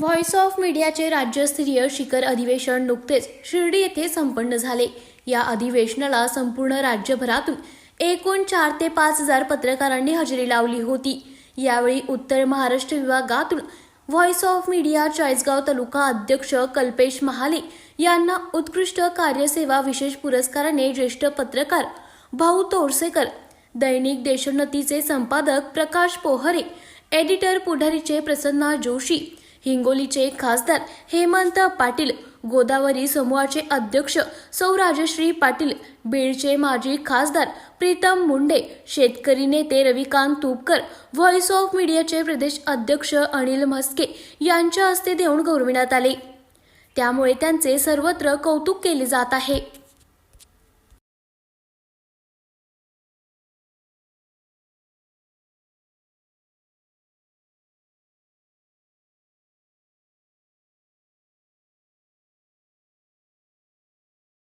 Voice of मीडियाचे राज्यस्तरीय शिखर अधिवेशन नुकतेच शिर्डी येथे संपन्न झाले. या अधिवेशनाला संपूर्ण राज्यभरातून एकूण चार ते पाच हजार पत्रकारांनी हजेरी लावली होती. यावेळी उत्तर महाराष्ट्र विभागातून voice of media Chalisgaon taluka अध्यक्ष कल्पेश महाले यांना उत्कृष्ट कार्यसेवा विशेष पुरस्काराने ज्येष्ठ पत्रकार भाऊ तोरसेकर दैनिक देशोन्नतीचे संपादक प्रकाश पोहरे एडिटर पुढारीचे प्रसन्ना जोशी हिंगोलीचे खासदार हेमंत पाटील गोदावरी समूहाचे अध्यक्ष सौ राजश्री पाटील बीडचे माजी खासदार प्रीतम मुंडे शेतकरी नेते रविकांत तुपकर व्हॉइस ऑफ मीडियाचे प्रदेश अध्यक्ष अनिल म्हस्के यांच्या हस्ते देऊन गौरविण्यात आले. त्यामुळे त्यांचे सर्वत्र कौतुक केले जात आहे.